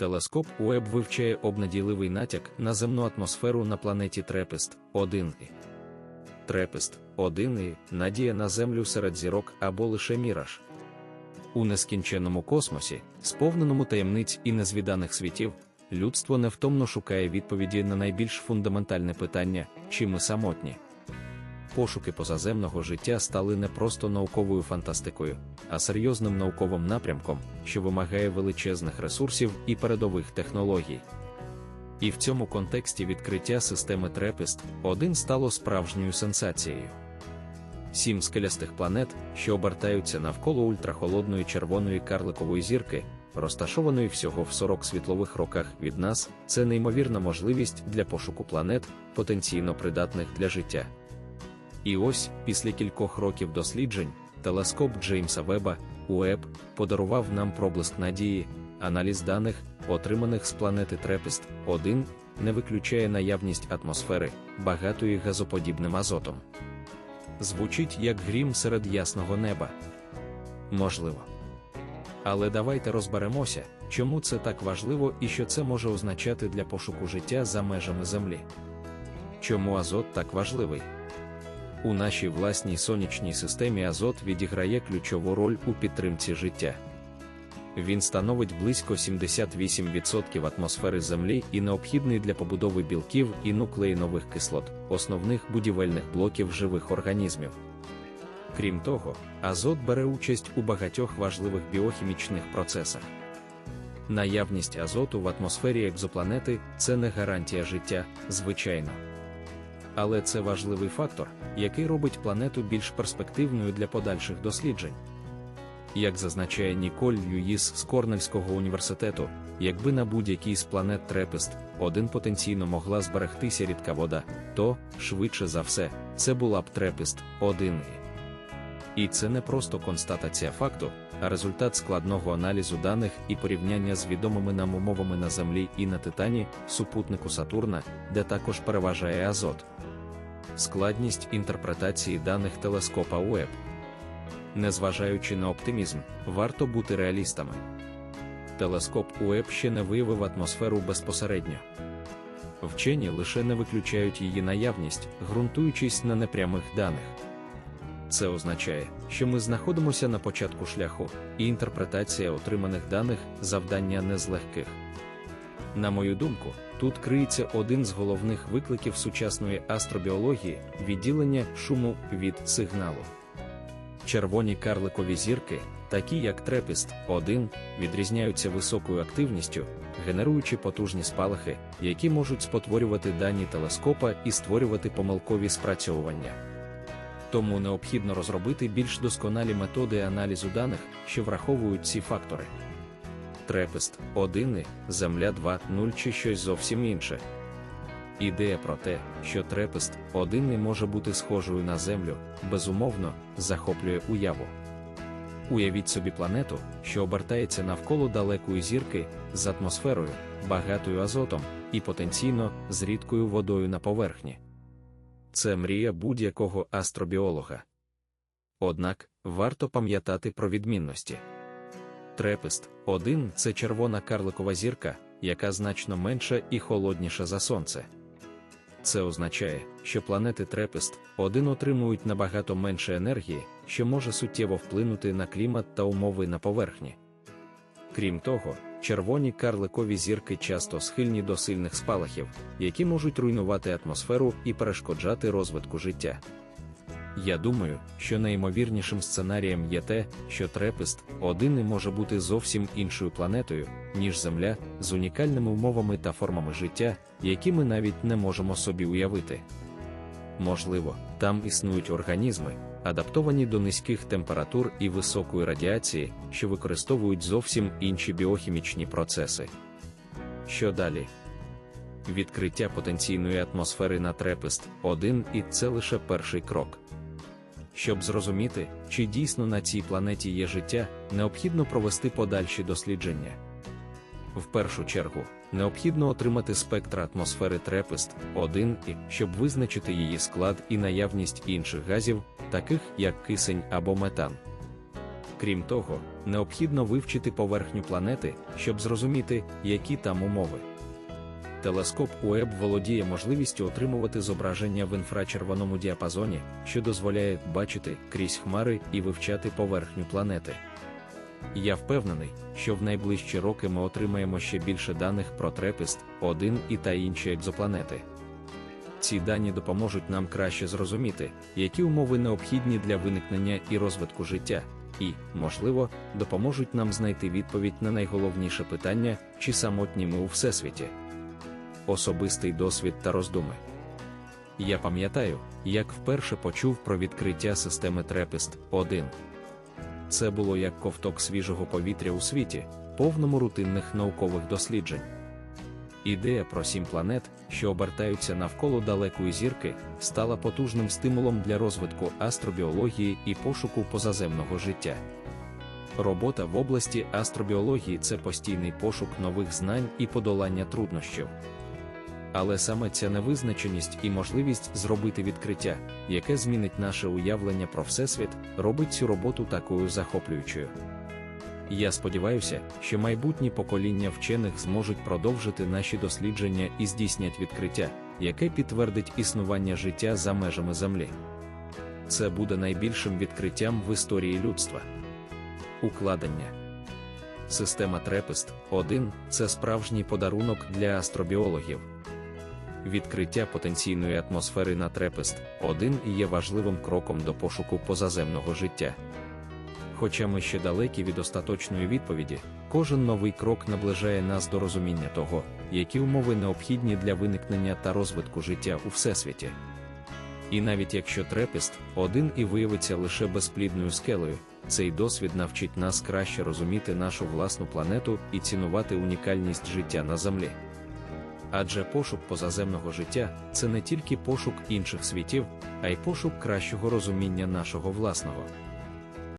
Телескоп Уеб вивчає обнадійливий натяк на земну атмосферу на планеті Трепест 1 і Трепест 1 і надія на Землю серед зірок або лише міраж. У нескінченному космосі, сповненому таємниць і незвіданих світів, людство невтомно шукає відповіді на найбільш фундаментальне питання, чи ми самотні. Пошуки позаземного життя стали не просто науковою фантастикою, а серйозним науковим напрямком, що вимагає величезних ресурсів і передових технологій. І в цьому контексті відкриття системи Трепест 1 стало справжньою сенсацією. Сім скелястих планет, що обертаються навколо ультрахолодної червоної карликової зірки, розташованої всього в 40 світлових роках від нас, це неймовірна можливість для пошуку планет, потенційно придатних для життя. І ось, після кількох років досліджень, телескоп Джеймса Веба УЕБ подарував нам проблиск надії, аналіз даних, отриманих з планети Трепест 1 не виключає наявність атмосфери, багатої газоподібним азотом. Звучить як грім серед ясного неба. Можливо. Але давайте розберемося, чому це так важливо і що це може означати для пошуку життя за межами Землі. Чому азот так важливий? У нашій власній сонячній системі азот відіграє ключову роль у підтримці життя. Він становить близько 78% атмосфери Землі і необхідний для побудови білків і нуклеїнових кислот, основних будівельних блоків живих організмів. Крім того, азот бере участь у багатьох важливих біохімічних процесах. Наявність азоту в атмосфері екзопланети це не гарантія життя, звичайно. Але це важливий фактор, який робить планету більш перспективною для подальших досліджень. Як зазначає Ніколь Льюїс з Корнельського університету, якби на будь-якій з планет Трепест один потенційно могла зберегтися рідка вода, то, швидше за все, це була б Трепест 1 І це не просто констатація факту, а результат складного аналізу даних і порівняння з відомими нам умовами на Землі і на Титані, супутнику Сатурна, де також переважає азот. Складність інтерпретації даних телескопа УЕБ. Незважаючи на оптимізм, варто бути реалістами. Телескоп УЕБ ще не виявив атмосферу безпосередньо. Вчені лише не виключають її наявність, ґрунтуючись на непрямих даних. Це означає, що ми знаходимося на початку шляху, і інтерпретація отриманих даних завдання не з легких. На мою думку, тут криється один з головних викликів сучасної астробіології відділення шуму від сигналу. Червоні карликові зірки, такі як Трепіст 1, відрізняються високою активністю, генеруючи потужні спалахи, які можуть спотворювати дані телескопа і створювати помилкові спрацьовування. Тому необхідно розробити більш досконалі методи аналізу даних, що враховують ці фактори. Трепест 1, Земля 2, 0 чи щось зовсім інше. Ідея про те, що трепест один не може бути схожою на Землю, безумовно, захоплює уяву. Уявіть собі планету, що обертається навколо далекої зірки з атмосферою, багатою азотом і потенційно з рідкою водою на поверхні. Це мрія будь-якого астробіолога. Однак варто пам'ятати про відмінності. Трепест 1 це червона карликова зірка, яка значно менша і холодніша за Сонце. Це означає, що планети Трепест 1 отримують набагато менше енергії, що може суттєво вплинути на клімат та умови на поверхні. Крім того, червоні карликові зірки часто схильні до сильних спалахів, які можуть руйнувати атмосферу і перешкоджати розвитку життя. Я думаю, що найімовірнішим сценарієм є те, що Трепест 1 може бути зовсім іншою планетою, ніж Земля, з унікальними умовами та формами життя, які ми навіть не можемо собі уявити. Можливо, там існують організми, адаптовані до низьких температур і високої радіації, що використовують зовсім інші біохімічні процеси. Що далі? Відкриття потенційної атмосфери на Трепест 1 і це лише перший крок. Щоб зрозуміти, чи дійсно на цій планеті є життя, необхідно провести подальші дослідження. В першу чергу, необхідно отримати спектр атмосфери Трепест 1 і щоб визначити її склад і наявність інших газів, таких як кисень або метан. Крім того, необхідно вивчити поверхню планети, щоб зрозуміти, які там умови. Телескоп УЕБ володіє можливістю отримувати зображення в інфрачервоному діапазоні, що дозволяє бачити крізь хмари і вивчати поверхню планети. Я впевнений, що в найближчі роки ми отримаємо ще більше даних про Трепіст, 1 і та інші екзопланети. Ці дані допоможуть нам краще зрозуміти, які умови необхідні для виникнення і розвитку життя, і, можливо, допоможуть нам знайти відповідь на найголовніше питання, чи самотні ми у всесвіті. Особистий досвід та роздуми. Я пам'ятаю, як вперше почув про відкриття системи Трепіст 1. Це було як ковток свіжого повітря у світі, повному рутинних наукових досліджень. Ідея про сім планет, що обертаються навколо далекої зірки, стала потужним стимулом для розвитку астробіології і пошуку позаземного життя. Робота в області астробіології це постійний пошук нових знань і подолання труднощів. Але саме ця невизначеність і можливість зробити відкриття, яке змінить наше уявлення про Всесвіт, робить цю роботу такою захоплюючою. Я сподіваюся, що майбутні покоління вчених зможуть продовжити наші дослідження і здійснять відкриття, яке підтвердить існування життя за межами Землі. Це буде найбільшим відкриттям в історії людства. Укладення Система Трепест 1 це справжній подарунок для астробіологів. Відкриття потенційної атмосфери на Трепест 1 є важливим кроком до пошуку позаземного життя. Хоча ми ще далекі від остаточної відповіді, кожен новий крок наближає нас до розуміння того, які умови необхідні для виникнення та розвитку життя у всесвіті. І навіть якщо трепест один і виявиться лише безплідною скелею, цей досвід навчить нас краще розуміти нашу власну планету і цінувати унікальність життя на Землі. Адже пошук позаземного життя це не тільки пошук інших світів, а й пошук кращого розуміння нашого власного.